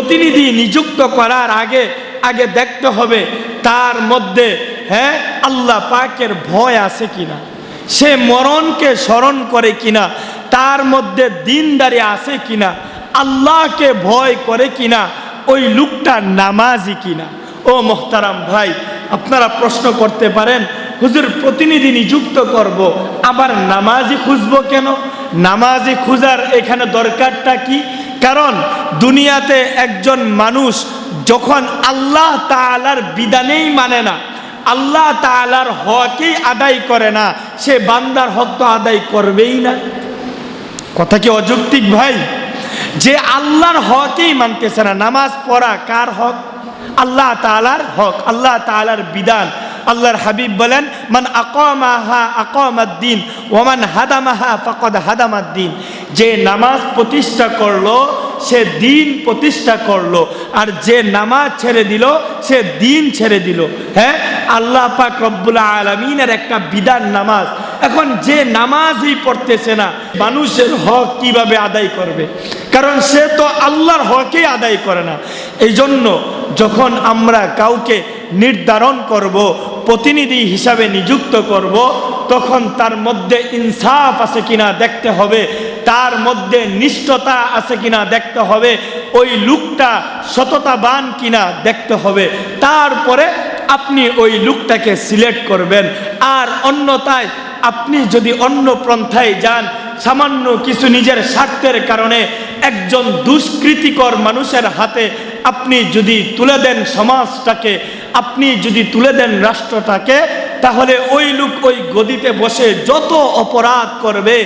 প্রতিনিধি নিযুক্ত করার আগে আগে দেখতে হবে তার মধ্যে হ্যাঁ আল্লাহ পাকের ভয় আছে কিনা, সে মরণকে স্মরণ করে কিনা, তার মধ্যে দিনদারি আছে কিনা, আল্লাহকে ভয় করে কিনা, ওই লোকটা নামাজি কিনা। ও মোহতারাম ভাই, আপনারা প্রশ্ন করতে পারেন, হুজুর প্রতিনিধি নিযুক্ত করব, আবার নামাজি খুঁজবো কেন? নামাজি খুঁজার এখানে দরকারটা কি? কারণ দুনিয়াতে একজন মানুষ যখন আল্লাহ তাআলার বিধানেই মানে না, আল্লাহ তাআলার হকই আদায় করে না, সে বান্দার হক তো আদায় করবেই না। কথা কি অযৌক্তিক ভাই? যে আল্লাহর হকই মানতেছে না, নামাজ পড়া কার হক? আল্লাহ তাআলার হক, আল্লাহ তাআলার বিধান। আল্লাহর হাবিব বলেন, মান আকামাহা আকামাদ্দিন ওমান হাদামাহা ফাকাদ হাদামাদ্দিন যে নামাজ প্রতিষ্ঠা করল, সে দিন প্রতিষ্ঠা করল। আর যে নামাজ ছেড়ে দিল, সে দিন ছেড়ে দিল। হ্যাঁ? আল্লাহ পাক রব্বুল আলমিনের একটা বিধান নামাজ। এখন যে নামাজই পড়তেছে না, মানুষের হক কীভাবে আদায় করবে? কারণ সে তো আল্লাহর হকই আদায় করে না। এই জন্য যখন আমরা কাউকে নির্ধারণ করব, প্রতিনিধি হিসাবে নিযুক্ত করব তখন তার মধ্যে ইনসাফ আছে কিনা দেখতে হবে, তার মধ্যে নিষ্ঠতা আছে কিনা দেখতে হবে, ওই লোকটা সততাবান কিনা দেখতে হবে। তারপরে আপনি ওই লোকটাকে সিলেক্ট করবেন। আর অন্যতায় আপনি যদি অন্য পন্থায় যান, সামান্য কিছু নিজের স্বার্থের কারণে একজন দুষ্কৃতিকর মানুষের হাতে আপনি যদি তুলে দেন সমাজটাকে, আপনি যদি তুলে দেন রাষ্ট্রটাকে তাহলে ওই লোক ওই গদিতে বসে যত অপরাধ করবে,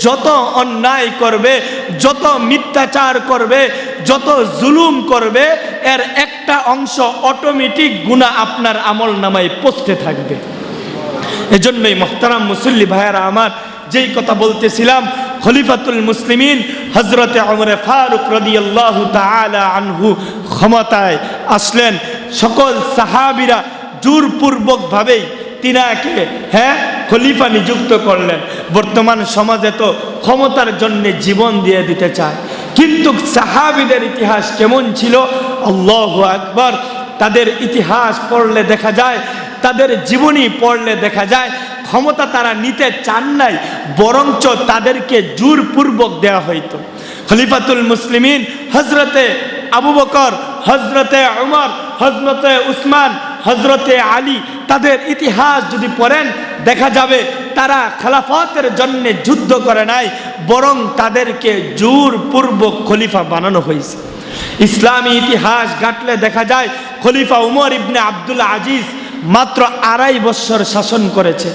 যত অন্যায় করবে, যত মিথ্যাচার করবে, যত জুলুম করবে, এর একটা অংশ অটোমেটিক গুণা আপনার আমল নামায় পচতে থাকবে। এজন্যই মোহতারাম মুসল্লি ভাইয়ারা আমার, যেই কথা বলতেছিলাম, খলিফাতুল মুসলিমিন হজরতে আমরে ফারুক রদিয়াল্লাহু তাআলা আনহু ক্ষমতায় আসলেন। সকল সাহাবিরা জোরপূর্বকভাবেই তিনাকে হ্যাঁ খলিফা নিযুক্ত করলেন। বর্তমান সমাজে তো ক্ষমতার জন্য জীবন দিয়ে দিতে চায়। কিন্তু সাহাবিদের ইতিহাস কেমন ছিল? আল্লাহ আকবর। তাদের ইতিহাস পড়লে দেখা যায়, তাদের জীবনী পড়লে দেখা যায়, ক্ষমতা তারা নিতে চান নাই, বরঞ্চ তাদেরকে জোরপূর্বক দেওয়া হইতো। খলিফাতুল মুসলিমিন হজরতে আবু বকর হজরতে উমর হজরতে উসমান হজরতে আলী তাদের ইতিহাস যদি পড়েন, দেখা যাবে তারা খেলাফতের জন্য যুদ্ধ করে নাই, বরং তাদেরকে জোরপূর্বক খলিফা বানানো হয়েছে। ইসলামী ইতিহাস ঘাটলে দেখা যায়, খলিফা উমর ইবনে আব্দুল আজিজ মাত্র আড়াই বছর শাসন করেছে।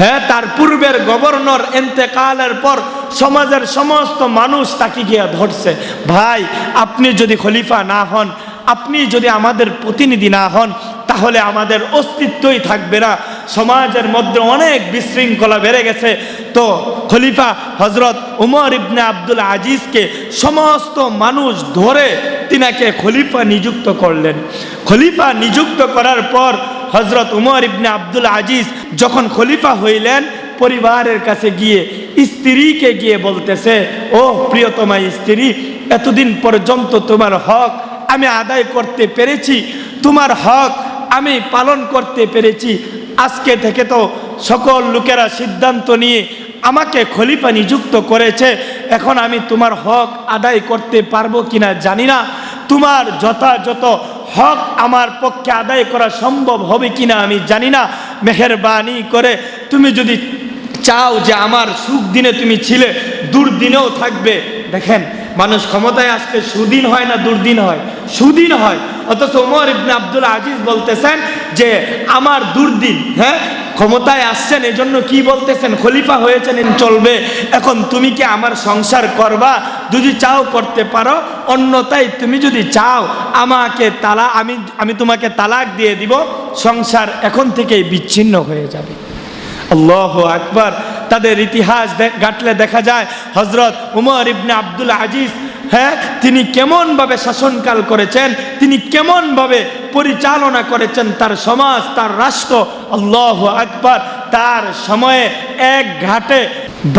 হ্যাঁ তার পূর্বের গভর্নর এন্তেকালের পর সমাজের সমস্ত মানুষ তাকে গিয়ে ধরছে। ভাই, আপনি যদি খলিফা না হন, আপনি যদি আমাদের প্রতিনিধি না হন তাহলে আমাদের অস্তিত্বই থাকবে না। সমাজের মধ্যে অনেক বিশৃঙ্খলা বেড়ে গেছে। তো খলিফা হজরত উমর ইবনে আব্দুল আজিজকে সমস্ত মানুষ ধরে তিনাকে খলিফা নিযুক্ত করলেন। খলিফা নিযুক্ত করার পর হজরত উমর ইবনে আব্দুল আজিজ যখন খলিফা হইলেন, পরিবারের কাছে গিয়ে স্ত্রীকে গিয়ে বলতেছে, ও প্রিয়তমা স্ত্রী, এতদিন পর্যন্ত তোমার হক আমি আদায় করতে পেরেছি। তোমার হক আমি পালন করতে পেরেছি। আজকে থেকে তো সকল লোকেরা সিদ্ধান্ত নিয়ে আমাকে খলিফা নিযুক্ত করেছে। এখন আমি তোমার হক আদায় করতে পারব কিনা জানি না। তোমার যথাযথ হক আমার পক্ষে আদায় করা সম্ভব হবে কিনা আমি জানি না। মেহরবানি করে তুমি যদি চাও যে আমার সুখ দিনে তুমি ছিলে, দুর্দিনেও থাকবে। দেখেন, মানুষ ক্ষমতায় আসতে সুদিন হয় না দুর্দিন হয়? সুদিন হয়। অথচ ওমর ইবনে আব্দুল আজিজ বলতেছেন যে, আমার দুর্দিন হ্যাঁ ক্ষমতায় আসছেন, এজন্য কি বলতেছেন? খলিফা হয়েছেন চলবে। এখন তুমি কি আমার সংসার করবা? যদি চাও করতে পারো অন্যতাই তুমি যদি চাও, আমাকে তালা, আমি আমি তোমাকে তালাক দিয়ে দিব, সংসার এখন থেকেই বিচ্ছিন্ন হয়ে যাবে। আল্লাহ আকবার। তাদের ইতিহাস গাটলে দেখা যায় হজরত উমর ইবনে আব্দুল আজিজ হ্যাঁ তিনি কেমনভাবে শাসনকাল করেছেন, তিনি কেমনভাবে পরিচালনা করেছেন তার সমাজ, তার রাষ্ট্র, আল্লাহ আকবর, তার সময়ে এক ঘাটে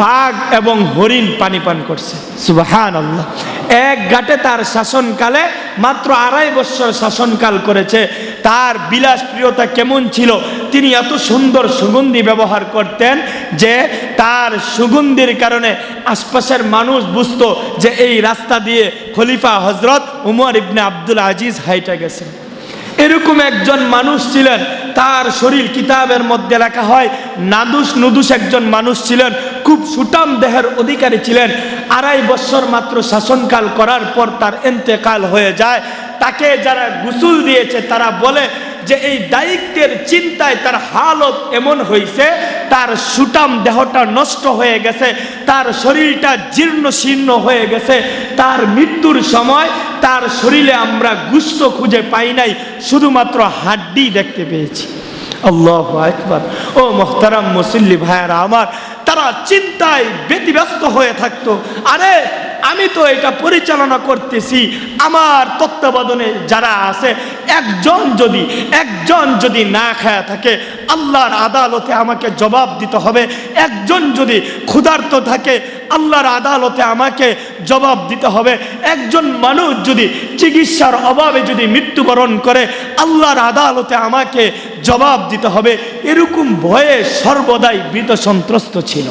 বাঘ এবং হরিণ পানি পান করছে। সুবাহান আল্লাহ এক ঘাটে তার শাসনকালে মাত্র আড়াই বছর শাসনকাল করেছে। তার বিলাস প্রিয়তা কেমন ছিল? তিনি এত সুন্দর সুগন্ধি ব্যবহার করতেন যে তার সুগন্ধির কারণে আশপাশের মানুষ বুঝতো যে এই রাস্তা দিয়ে খলিফা হজরত উমর ইবনে আব্দুল আজিজ হাইটা গেছেন। এরকম একজন মানুষ ছিলেন, তার শরীর কিতাবের মধ্যে লেখা হয়, নাদুস নুদুস একজন মানুষ ছিলেন, খুব সুটাম দেহের অধিকারী ছিলেন। আড়াই বছর মাত্র শাসনকাল করার পর তার এন্তেকাল হয়ে যায়। তাকে যারা গুসুল দিয়েছে, তারা বলে যে এই দায়িত্বের চিন্তায় তার হালত এমন হয়েছে তার সুটাম দেহটা নষ্ট হয়ে গেছে, তার শরীরটা জীর্ণ শীর্ণ হয়ে গেছে, তার মৃত্যুর সময় তার শরীরে আমরা গুস্ত খুঁজে পাই নাই, শুধুমাত্র হাড্ডি দেখতে পেয়েছি। আল্লাহ একবার ও মোহতারাম মুসল্লি ভাইয়ারা আমার, তারা চিন্তায় ব্যতিব্যস্ত হয়ে থাকতো। আরে আমি তো এটা পরিচালনা করতেছি। আমার তত্ত্বাবধানে যারা আছে, একজন যদি একজন যদি না খায়া থাকে, আল্লাহর আদালতে আমাকে জবাব দিতে হবে। একজন যদি ক্ষুধার্ত থাকে, আল্লাহর আদালতে আমাকে জবাব দিতে হবে। একজন মানুষ যদি চিকিৎসার অভাবে যদি মৃত্যুবরণ করে, আল্লাহর আদালতে আমাকে জবাব দিতে হবে। এরকম ভয়ে সর্বদাই ভীত সন্ত্রস্ত ছিল।